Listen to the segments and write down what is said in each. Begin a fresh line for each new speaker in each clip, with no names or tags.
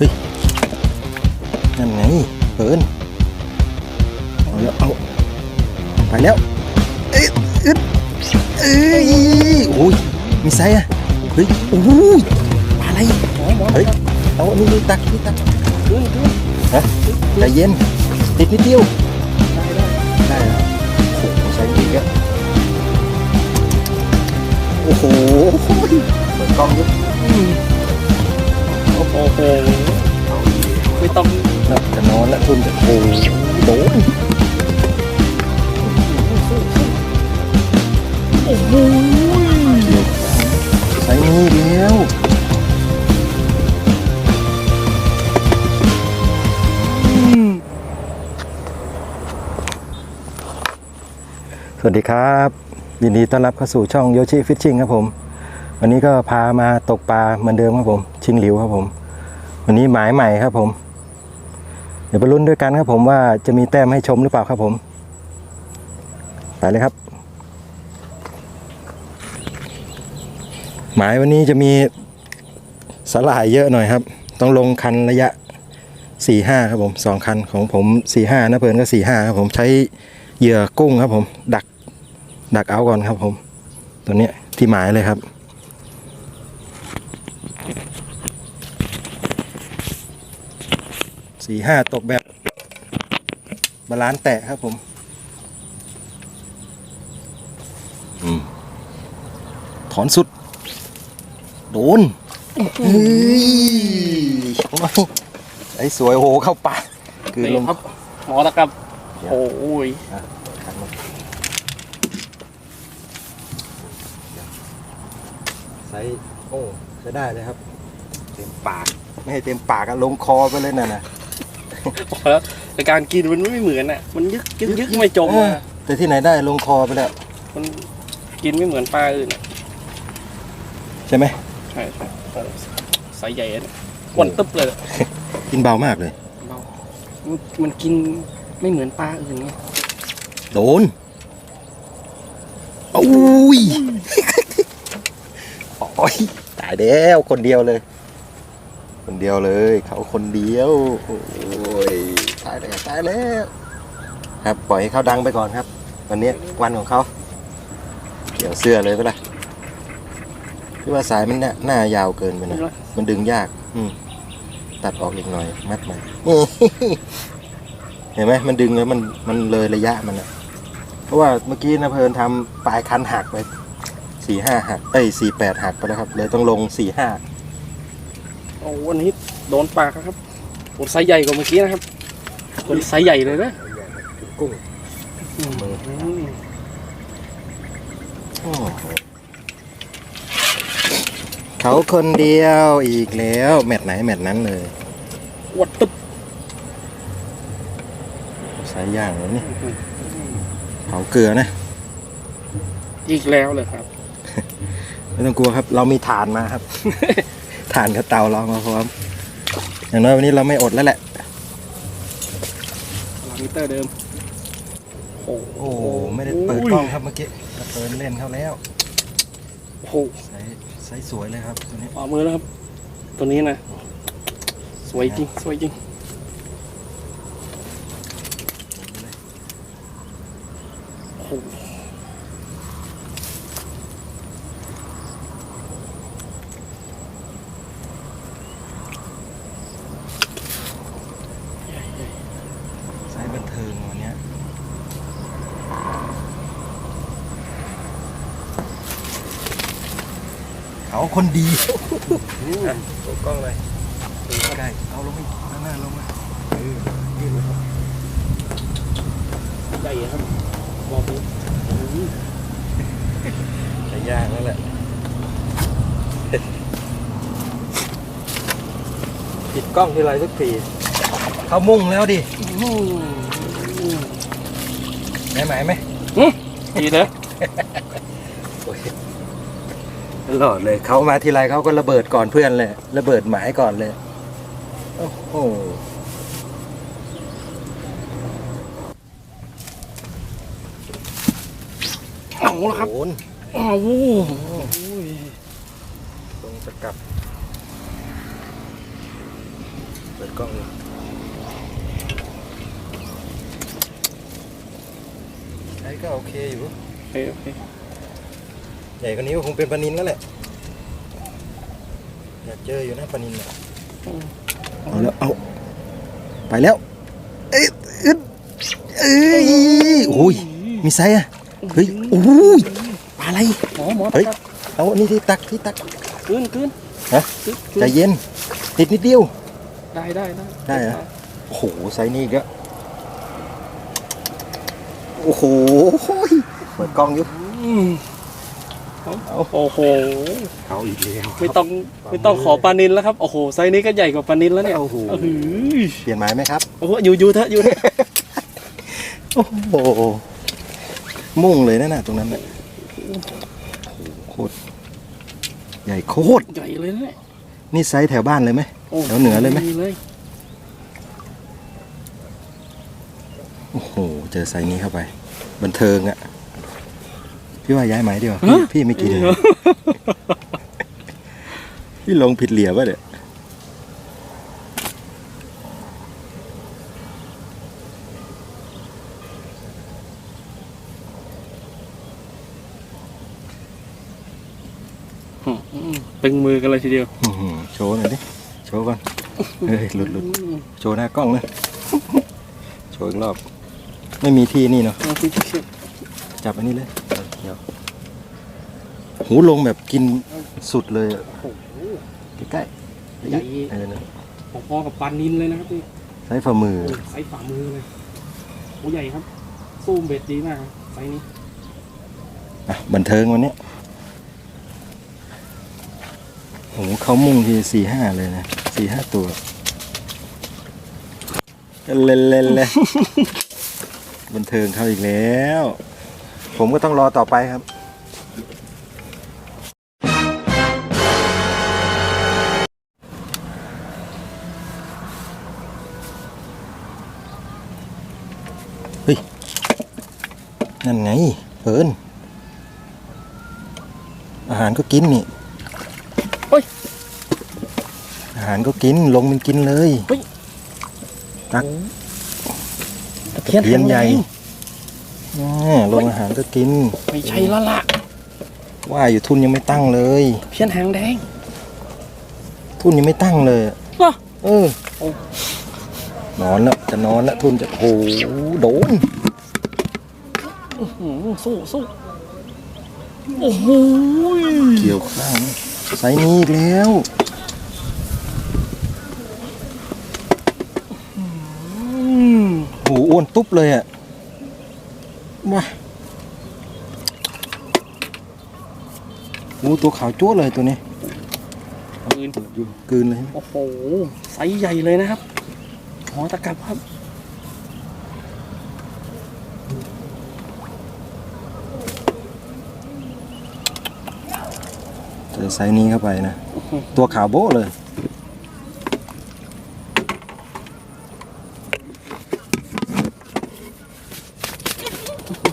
เฮ้ยนั่นไงเปินเอาแล้วเอาไปแล้วเอ้ยอึดเอ้ยโอ้ยมีไซอะเฮ้ยโอ้ยอะไรเฮ้ยเอานนี้นี่ตักนี่ตักดูดูฮะใจเย็นติดนิดเดียวได้แล้วโอ้โหไซส์ดีอะโอ้โหเปิดกล้องยุบ
โอ้โหไม่ต้อง
จะนอนแล้วคุณจะโอ้โหโดน
โอ้โห
ใส่มือเดียวสวัสดีครับ ยินดีต้อนรับเข้าสู่ช่องโยชิฟิชชิ่งครับผม วันนี้ก็พามาตกปลาเหมือนเดิมครับผม ชิงหลิวครับผม วันนี้หมายใหม่ครับผม เดี๋ยวไปลุ้นด้วยกันครับผมว่าจะมีแต้มให้ชมหรือเปล่าครับผม ไปเลยครับ หมายวันนี้จะมีสลายเยอะหน่อยครับ ต้องลงคันระยะสี่ห้าครับผมสองคันของผมสี่ห้านะเพื่อนก็สี่ห้าครับผมใช้เหยื่อกุ้งครับผม ดักดักเอาก่อนครับผม ตัวเนี้ยที่หมายเลยครับ สี่ห้าตกแบบบาลานซ์แตะครับผมอืมถอนสุด โดนเฮ้ยไอ้สวยโหเข้าปากคือล
นี่
ง
ครับหมอตะกับ
เดี๋ยว
โอ้ย
ขันลงใส่โอ้ใช้ได้เลยครับ เต็มปาก ไม่ให้เต็มปากอะลงคอไปเลยน่ะนะ
บอกแล้วแต่การกินมันไม่เหมือนอะ มันยึกยึกยึกไม่จม
เออ
อะ
แต่ที่ไหนได้ลงคอไปแล้ว
มันกินไม่เหมือนปลาอื่นอะ
ใช่ไหม
ใช่ใช่โอ้ไซส์ใหญ่เนี่ยอ้วันตึ๊บเลยอะ
กินเบามากเลย
เบามันมันกินไม่เหมือนปลาอื่นไง
โดนโอ้ยโอ้ยตายแล้วคนเดียวเลย คนเดียวเลย เขาคนเดียว โอ้ยตายแล้วตายแล้ว ครับปล่อยให้เขาดังไปก่อนครับ วันนี้วันของเขาเกี่ยวเสื้อเลยไปละพี่ว่าสายมันเนี่ยหน้ายาวเกินไปนะมันดึงยาก อืมตัดออกอีกหน่อย มัดใหม่เห็นไหมมันดึงแล้วมันมันเลยระยะมันอะเพราะว่าเมื่อกี้นะเพลินทำปลายคันหักไปสี่ห้าหักเอ้ยสี่แปดหักไปแล้วครับ เลยต้องลงสี่ห้า
โอ้วันนี้โดนปากครับโอ้ไซส์ใหญ่กว่าเมื่อกี้นะครับตัวนี้ไซส์ใหญ่เลยนะ
กุ้ง
อืม
โอ้โหเขาคนเดียวอีกแล้ว แมตช์ไหนแมตช์นั้นเลย
อ้วันตึ๊บ
สายย่างเลยนี่เผาเกลือนะ
อีกแล้วเลยครับ
ไม่ต้องกลัวครับ เรามีฐานมาครับ ฐานกับเตาเรามาพร้อมอย่างน้อยวันนี้เราไม่อดแล้วแหละ
ลามิเตอร์เดิมโอ้
โอ้โหไม่ได้เปิดกล้องครับเมื่อกี้ก็เปิดเล่นเขาแล้ว
โอ้โห
ใส่ใส่สวยเลยครับตัวนี้
ฝ่ามือแล้วครับ ตัวนี้นะ สวยจริง สวยจริงโอ้โห
ใส่บันเทิงวันเนี้ย เขาคนดีอะตัวกล้องเลยดูใกล้เอาลงอีกหน้าหน้าลงมาเออยืดเลยครับ
ใหญ่ครับบอกเลยโอ้โห
ใช้ยากแล้วแหละปิดกล้องทีไรสักทีเขามุ่งแล้วดิ
อืม
ไหมไหมไหม
ดีเลย
ตลอดเลยเขามาทีไรเขาก็ระเบิดก่อนเพื่อนเลย ระเบิดหมายก่อนเลย โอ้โห
เอาละครับ
โดน
โอ้โห
ตรงสกับดกล้องอยู่ไอ้ก็โอเคอยู่
โอเคโอเค
ใหญ่กว่านี้ก็คงเป็นปลานินแล้วแหละอยากเจออยู่นะปลานินน่ะเอาแล้วเอาไปแล้วเอ้ยอึดเอ้ยโอ้ยมีไซส์อะเฮ้ยโอ้ยปลาอะไร
หมอหมอ
เฮ้ย
ตัก
เอาอันนี้ที่ตักที่ตัก
ขึ้นขึ้น
ฮะ
ขึ้นขึ้น
ใจเย็นติดนิดเดียว
ได้ได้ได้
ได้เหรอ โอ้โหไซส์นี้อีก็โอ้โหเปิดกล้องอยู่
อืม
เอา
โอ้โห
เอาอีกแล้ว
ไม่ต้องไม่ต้องขอปลานินแล้วครับ โอ้โห ไซส์นี้ก็ใหญ่กว่าปลานินแล้วเนี่ย
โอ้โห
อื้อหือ
เปลี่ยนหมายไหมครับ
โอ้โหอยู่อยู่เถอะอยู่เถอะ
โอ้โห มุ่งเลยนะน่ะตรงนั้นน่ะโคตรใหญ่โคตร
ใหญ่เลยนะเนี่ย
นี่ไซส์แถวบ้านเลยไหม
โอ้
แถวเหนือเลยไหม
เลย
โอ้โห เจอไซส์นี้เข้าไป บันเทิงอะ พี่ว่าย้ายหมายดีกว่าพี่พี่ไม่กินเลยพี่ลงผิดเหลี่ยมป่ะเดี๋ย
อืมอืมตึงมือกันเลยทีเดียว
อื้อหือโชว์หน่อยดิ โชว์ก่อน เฮ้ย หลุดหลุด
อืม
โชว์หน้ากล้องนะโชว์อีกรอบ ไม่มีที่นี่เนาะ
เอาที่ที่ที่
จับอันนี้เลยเดี๋ยว หูลงแบบกินสุดเลยอะ
โอ้โห
ใกล้ๆ
ใหญ่
เออนะ
พอๆกับปลานินเลยนะครับนี่
ใช้ฝ่ามือ
โอ้ยไซส์ฝ่ามือเลยโอ้ใหญ่ครับสู้เบ็ดดีมากครับไซส์นี้
อะบันเทิงวันเนี้ยโอ้โหเขามุ่งทีสี่ห้าเลยนะสี่ห้าตัวเล่นเล่นๆเลยบันเทิงเขาอีกแล้ว ผมก็ต้องรอต่อไปครับ นั่นไงเปินอาหารก็กินนี่
เฮ้ย
อาหารก็กินลงมันกินเลยตัก
ตะเพียน
เพียนใหญ่
แง
แม่ลงอาหารก็กิน
ไม่ใช่และละ
ว่าอยู่ทุนยังไม่ตั้งเลย
เพียนหางแดง
ทุนยังไม่ตั้งเลย
เหรอ
เออ
โอ้
นอนแล้วจะนอนแล้วทุนจะโอ้โหโดน
อื้อหือ สู้สู้โอ้โห
เกี่ยวข้างไซส์นี้อีกแล้ว
อืม
โอ้โหอ้วนตุ๊บเลยอะมาโอ้ตัวขาวจ้วเลยตัวนี้
ปืน
อยู่กลืนเลย
โอ้โหไซส์ใหญ่เลยนะครับหอตะกับครับ
เจอ ไซส์นี้เข้าไปนะ ตัวขาวโบ๊ะเลย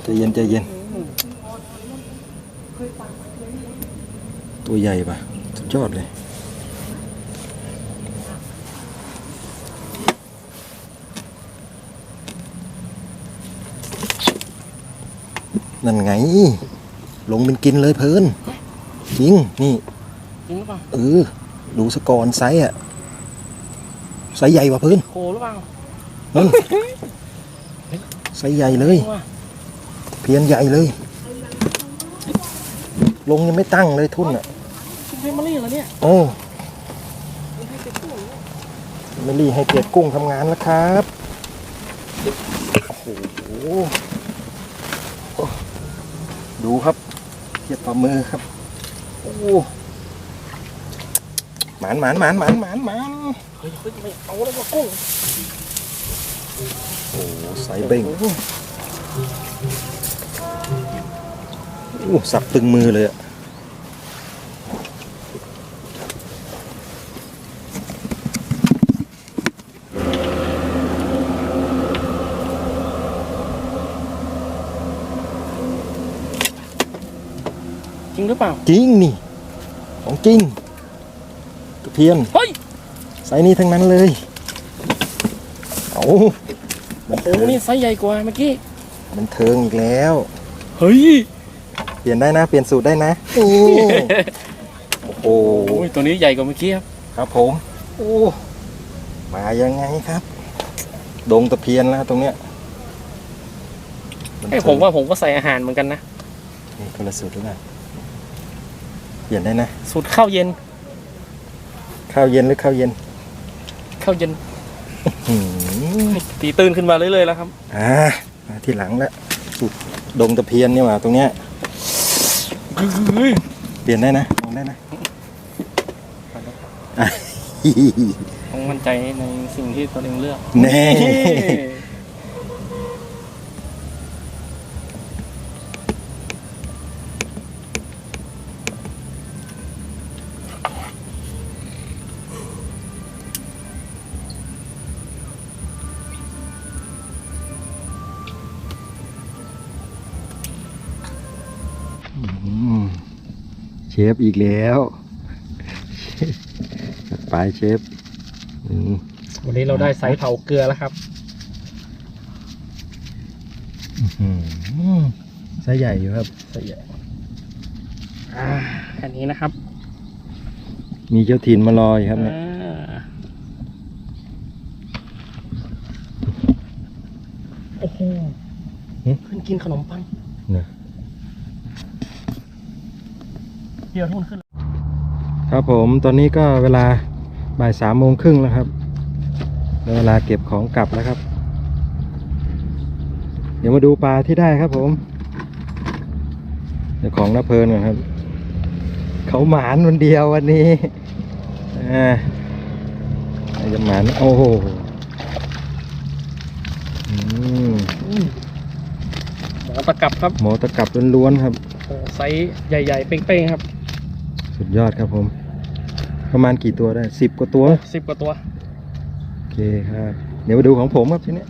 ใจเย็นใจเย็น ตัวใหญ่ปะสุดยอดเลยนั่นไง ลงเป็นกินเลยเพลิน จริงนี่
จริงหรือเปล่า
เออดูสกอร์ไซส์อะไซส์ใหญ่กว่าพื้น
โคหรือเปล่า
นั่นไซส์ใหญ่เลย
ว่า
เพียนใหญ่เลย ลงยังไม่ตั้งเลยทุ่นอะ
คุณเฟมารี่เหรอเนี่ย
โอ้ไม่รีให้เกียรติกุ้งทำงานแล้วครับโอ้โหดูครับเทียบฝ่ามือครับโอ้ หมานหมานหมานหมานหมานหมาน
เฮ้ยเฮ้ยไม่เอาแล้วว่ากุ้ง
โอ้ไซส์เบ้งโอ้สับตึงมือเลยอะ
หรือเปล่า
จริงนี่ ของจริงตะเพียน
เฮ้ย
ไซส์นี้ทั้งนั้นเลยโอ้บัน
โอ้
เทิง
นี่ไซส์ใหญ่กว่าเมื่อกี้
บันเทิงอีกแล้ว
เฮ้ย
เปลี่ยนได้นะ เปลี่ยนสูตรได้นะโอ้โอ้
โอ้ยตัวนี้ใหญ่กว่าเมื่อกี้ครับ
ครับผมโอ้มายังไงครับ ดงตะเพียนแล้วตรงเนี้ยบัน
ไอ้
เทิง
ผมว่าผมก็ใส่อาหารเหมือนกันนะ
นี่คนละสูตรด้วยกัน เปลี่ยนได้นะ
สูตรข้าวเย็น
ข้าวเย็นหรือข้าวเย็น
ข้าวเย็น
หืม
ตีตื่นขึ้นมาเรื่อยๆแล้วครับ
อ่ามาที่หลังแล้วสูตรดงตะเพียนนี่หว่าตรงเนี้ยเปลี่ยนได้นะลองได้นะอะ
ต้องมั่นใจในสิ่งที่ตัวเองเลือก
แน่ ฟอีกแล้วจัดไปเชฟอืม
วันนี้เราได้ไซส์เผาเกลือแล้วครับ
อืมไซส์ใหญ่อยู่ครับ
ไซส์ใหญ่อ่าอันนี้นะครับ
มีเจ้าถิ่นมารออยู่ครับเนี่ย
อ่าโอ้โหขึ้นกินขนมปัง
เนี่ย
เดี๋ยวทุนขึ้น
ครับผมตอนนี้ก็เวลาบ่ายสามโมงครึ่งแล้วครับได้เวลาเก็บของกลับแล้วครับ เดี๋ยวมาดูปลาที่ได้ครับผม เดี๋ยวของน้าเพลินก่อนครับ เขาหมานวันเดียววันนี้อ่าใครจะหมานโอ้โหอืม
หมอตะกับครับ
หมอตะกรับล้วนๆครับ
โอ้ไซส์ใหญ่ ๆ เป้งๆครับ
สุดยอดครับผม ประมาณกี่ตัวได้สิบกว่าตัว
สิบกว่าตัว
โอเคครับ เดี๋ยวมาดูของผมครับทีนี้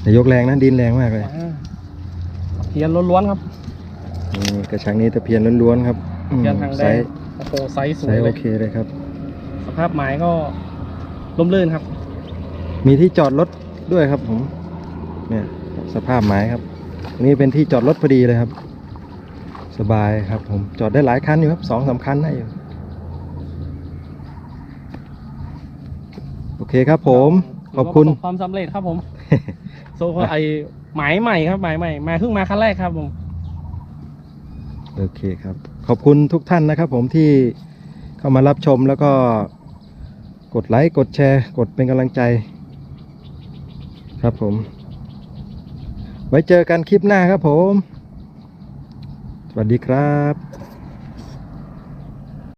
แต่ยกแรงนะดินแรงมากเลย
อ่าเพียนล้วนๆครับ
นี่กระชังนี้ตะเพียนล้วนๆครับอืม
เพียนทางแด
ไซ
ง
ส์
โอ้โหไซส์ส
ไซ
วย
ส์
เล
โอยเคเลยครับ
สภาพไม้ก็ร่มรื่นครับ
มีที่จอดรถด้วยครับผมเนี่ยสภาพไม้ครับตรงนี้เป็นที่จอดรถพอดีเลยครับ สบายครับผมจอดได้หลายคันอยู่ครับสองสามคันได้อยู่โอเคครับผมขอบคุณ
ถืว่าประสความสำเร็จครับผมโซฟาไอหมายใหม่ครับหมายใหม่มาเพิ่งมาครั้งแรกครับผม
โอเคครับ ขอบคุณทุกท่านนะครับ ผมที่เข้ามารับชมแล้วก็กดไลค์กดแชร์ กดเป็นกำลังใจ ครับผม ไว้เจอกันคลิปหน้าครับผม สวัสดีครับ